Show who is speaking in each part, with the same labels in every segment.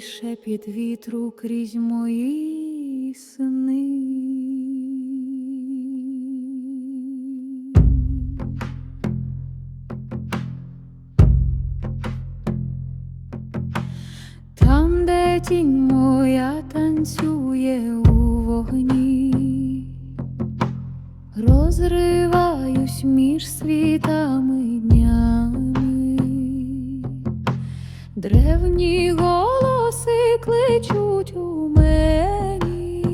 Speaker 1: шепіт вітру крізь мої сни. Там, де тінь моя танцює у вогні, розриваюсь між світами днями, древні голоси кличуть у мені,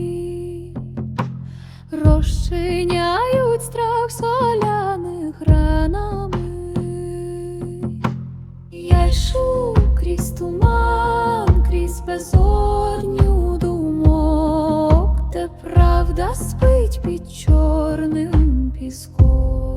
Speaker 1: розчиняють страх соляних ранами. Я йшу крізь туман, крізь безодню думок, де правда спить під чорним піском.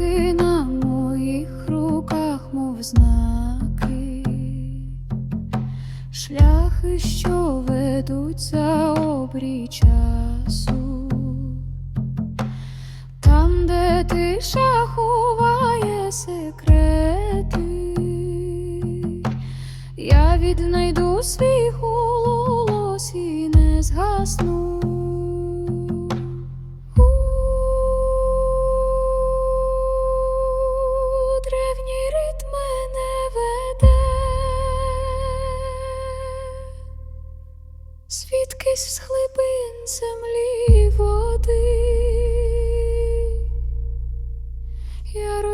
Speaker 1: Зірки на моїх руках, мов знаки, шляхи, що ведуть за обрій часу, там, де тиша ховає секрети, я віднайду свій голос і не згасну.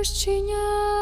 Speaker 1: Я